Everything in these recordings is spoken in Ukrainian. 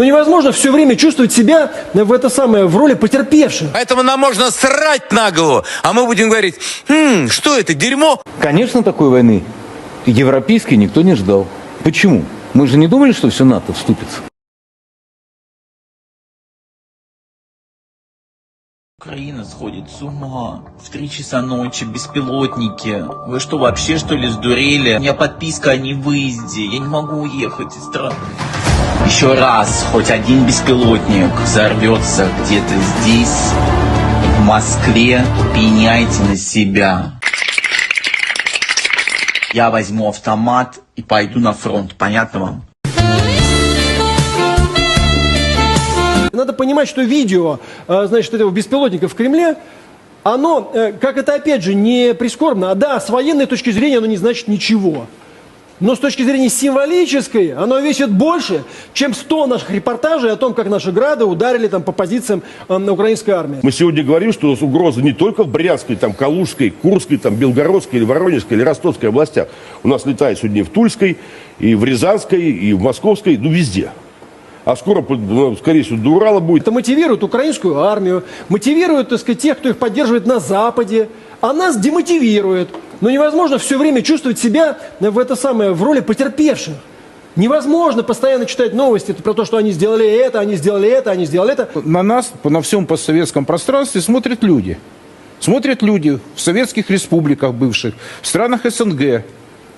Ну невозможно все время чувствовать себя в это самое в роли потерпевших. Поэтому нам можно срать на голову, а мы будем говорить, «Хм, что это, дерьмо? Конечно, такой войны европейской никто не ждал. Почему? Мы же не думали, что все НАТО вступится. Украина сходит с ума. В три часа ночи беспилотники. Вы что, вообще что ли сдурели? У меня подписка о невыезде. Я не могу уехать из страны. Еще раз, хоть один беспилотник взорвется где-то здесь, в Москве, пеняйте на себя. Я возьму автомат и пойду на фронт. Понятно вам? Надо понимать, что видео, э, значит, этого беспилотника в Кремле, оно, э, как это опять же, не прискорбно, а да, с военной точки зрения оно не значит ничего. Но с точки зрения символической, оно весит больше, чем 100 наших репортажей о том, как наши грады ударили там по позициям э, на украинской армии. Мы сегодня говорим, что угроза не только в Брянской, там, Калужской, Курской, там, Белгородской, или Воронежской, или Ростовской областях. У нас летает сегодня и в Тульской, и в Рязанской, и в Московской, ну, везде. А скоро, ну, скорее всего, до Урала будет. Это мотивирует украинскую армию, мотивирует, так сказать, тех, кто их поддерживает на Западе, а нас демотивирует. Но невозможно все время чувствовать себя в это самое в роли потерпевших. Невозможно постоянно читать новости про то, что они сделали это, они сделали это, они сделали это. На нас на всем постсоветском пространстве смотрят люди. Смотрят люди в советских республиках бывших, в странах СНГ.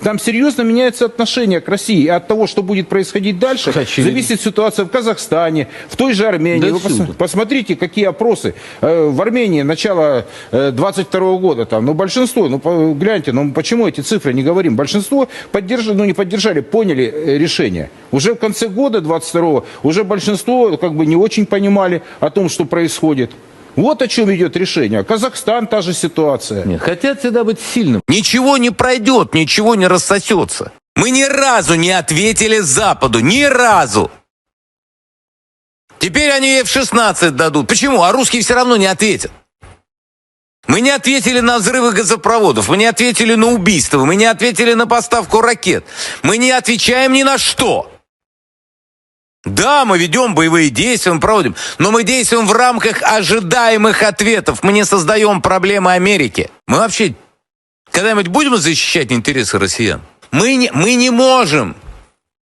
Там серьезно меняется отношение к России. И от того, что будет происходить дальше, Очевидно. зависит ситуация в Казахстане, в той же Армении. Да Вы пос- посмотрите, какие опросы. Э, В Армении начало э, 22 года, там, ну, большинство, ну, гляньте, ну, почему эти цифры не говорим? Большинство поддержали, ну, не поддержали, поняли э, решение. Уже в конце года 22 уже большинство, как бы, не очень понимали о том, что происходит. Вот о чем идет решение. Казахстан та же ситуация. Нет, хотят всегда быть сильным. Ничего не пройдет, ничего не рассосется. Мы ни разу не ответили Западу, ни разу. Теперь они F-16 дадут. Почему? А русские все равно не ответят. Мы не ответили на взрывы газопроводов, мы не ответили на убийства, мы не ответили на поставку ракет. Мы не отвечаем ни на что. Да, мы ведем боевые действия, мы проводим, но мы действуем в рамках ожидаемых ответов. Мы не создаем проблемы Америки. Мы вообще когда-нибудь будем защищать интересы россиян? Мы не, мы не можем.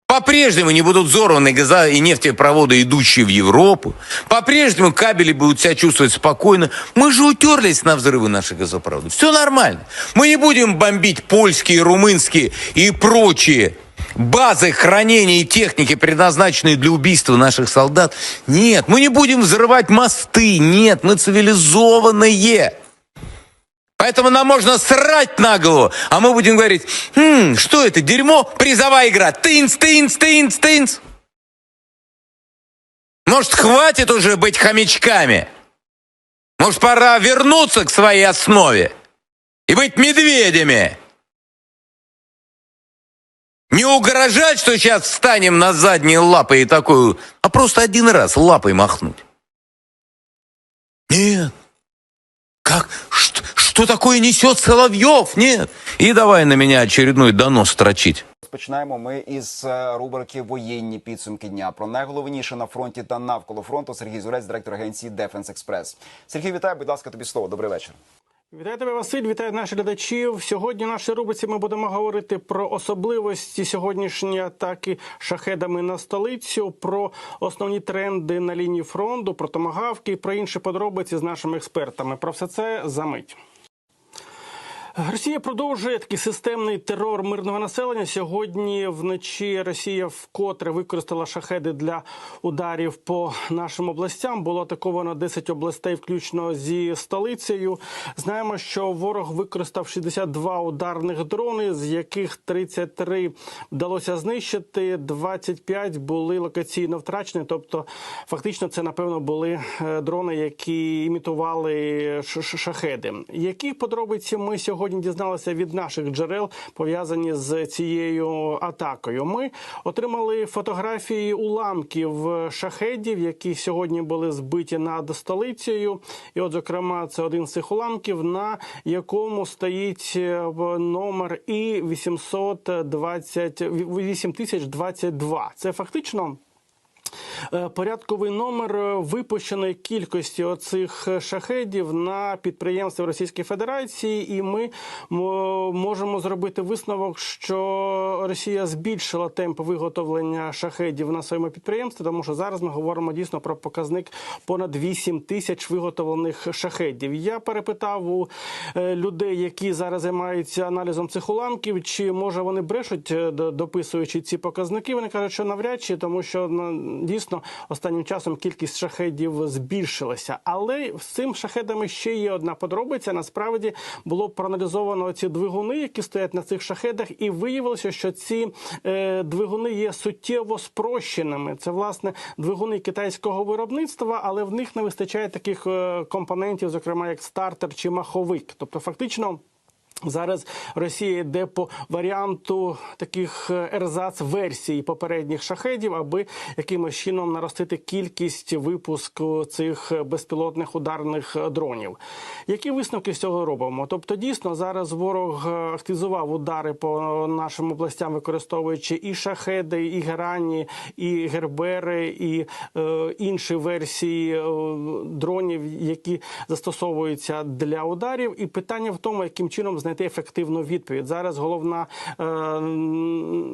По-прежнему не будут взорваны газа и нефтепроводы, идущие в Европу. По-прежнему кабели будут себя чувствовать спокойно. Мы же утерлись на взрывы наших газопроводов. Все нормально. Мы не будем бомбить польские, румынские и прочие базы хранения и техники, предназначенные для убийства наших солдат. Нет, мы не будем взрывать мосты. Нет, мы цивилизованные. Поэтому нам можно срать на голову, а мы будем говорить, «Хм, что это, дерьмо? Призовая игра. Тынц, тынц, тынц, тынц. Может, хватит уже быть хомячками? Может, пора вернуться к своей основе и быть медведями? Не угрожать, что сейчас встанем на задние лапы и такую, а просто один раз лапой махнуть. Нет. Как? Что, что такое несет Соловьев? Нет. И давай на меня очередной донос строчить. Розпочинаємо ми із е, рубрики Воєнні підсумки дня. Про найголовніше на фронті та навколо фронту Сергій Зурець, директор агенції Дефенс Експрес. Сергій, вітаю, будь ласка, тобі слово. Добрий вечір. Вітаю тебе, Василь, вітаю наших глядачів. Сьогодні в нашій рубриці ми будемо говорити про особливості сьогоднішньої атаки шахедами на столицю, про основні тренди на лінії фронту, про томагавки і про інші подробиці з нашими експертами. Про все це за мить. Росія продовжує такий системний терор мирного населення. Сьогодні вночі Росія вкотре використала шахеди для ударів по нашим областям. Було атаковано 10 областей, включно зі столицею. Знаємо, що ворог використав 62 ударних дрони, з яких 33 вдалося знищити, 25 були локаційно втрачені. Тобто, фактично, це напевно були е, дрони, які імітували шахеди. Які подробиці ми сьогодні дізналися від наших джерел, пов'язані з цією атакою? Ми отримали фотографії уламків шахедів, які сьогодні були збиті над столицею. І, от, зокрема, це один з цих уламків, на якому стоїть е, номер І 820 8022. Це фактично. Е, порядковий номер е, випущеної кількості оцих е, шахедів на підприємства Російської Федерації, і ми можемо зробити висновок, що Росія збільшила темп виготовлення шахедів на своєму підприємстві, тому що зараз ми говоримо дійсно про показник понад 8 тисяч виготовлених шахедів. Я перепитав у людей, які зараз займаються аналізом цих уламків, чи може вони брешуть, дописуючи ці показники. Вони кажуть, що навряд чи, тому що ну, дійсно останнім часом кількість шахедів збільшилася. Але з цим шахедами ще є одна подробиця. Насправді було проаналізовано ці двигуни, які стоять на цих шахедах, і виявилося, що ці е, двигуни є суттєво спрощеними. Це власне двигуни китайського виробництва, але в них не вистачає таких е, компонентів, зокрема як стартер чи маховик. Тобто, фактично. Зараз Росія йде по варіанту таких е, ерзац-версій попередніх шахедів, аби якимось чином наростити кількість випуску цих безпілотних ударних дронів. Які висновки з цього робимо? Тобто, дійсно зараз ворог е, активізував удари по нашим областям, використовуючи і шахеди, і герані, і гербери, і е, інші версії е, дронів, які застосовуються для ударів. І питання в тому, яким чином знайти ефективну відповідь. Зараз головна е,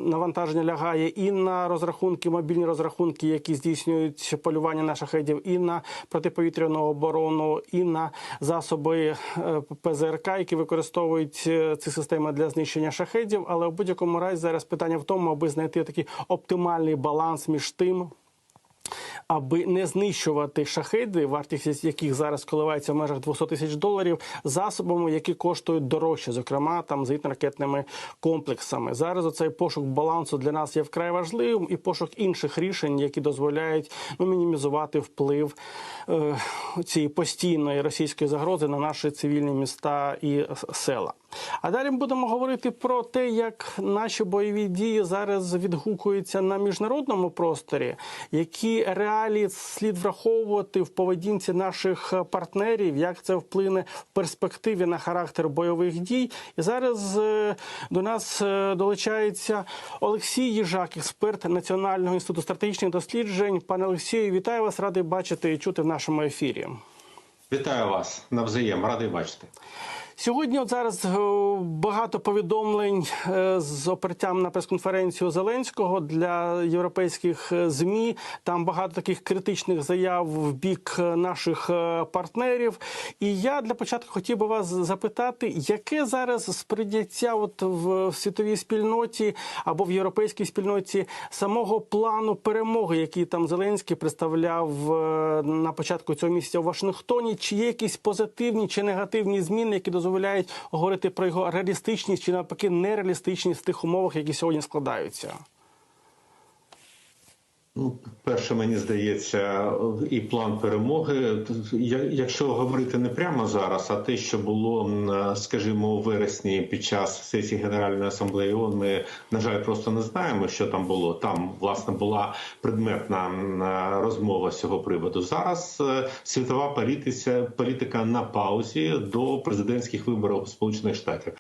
навантаження лягає і на розрахунки, мобільні розрахунки, які здійснюють полювання на шахедів, і на протиповітряну оборону, і на засоби е, ПЗРК, які використовують е, ці системи для знищення шахедів. Але в будь-якому разі зараз питання в тому, аби знайти такий оптимальний баланс між тим аби не знищувати шахеди, вартість яких зараз коливається в межах 200 тисяч доларів, засобами, які коштують дорожче, зокрема там зенітно-ракетними комплексами. Зараз оцей пошук балансу для нас є вкрай важливим, і пошук інших рішень, які дозволяють ну, мінімізувати вплив е, цієї постійної російської загрози на наші цивільні міста і села. А далі ми будемо говорити про те, як наші бойові дії зараз відгукуються на міжнародному просторі, які реалії слід враховувати в поведінці наших партнерів, як це вплине в перспективі на характер бойових дій. І зараз е, до нас е, долучається Олексій Їжак, експерт Національного інституту стратегічних досліджень. Пане Олексію, вітаю вас, радий бачити і чути в нашому ефірі. Вітаю вас навзаєм, радий бачити. Сьогодні, от зараз е, багато повідомлень е, з опертям на прес-конференцію Зеленського для європейських е, змі. Там багато таких критичних заяв в бік наших партнерів. І я для початку хотів би вас запитати, яке зараз сприйняття от в світовій спільноті або в європейській спільноті самого плану перемоги, який там Зеленський представляв на початку цього місяця у Вашингтоні? Чи є якісь позитивні чи негативні зміни, які дозволяють говорити про його реалістичність чи навпаки нереалістичність в тих умовах, які сьогодні складаються? Ну, перше, мені здається, і план перемоги. Якщо говорити не прямо зараз, а те, що було, скажімо, у вересні під час сесії Генеральної асамблеї ООН, ми, на жаль, просто не знаємо, що там було. Там, власне, була предметна розмова з цього приводу. Зараз е, світова політиця, політика на паузі до президентських виборів Сполучених Штатів.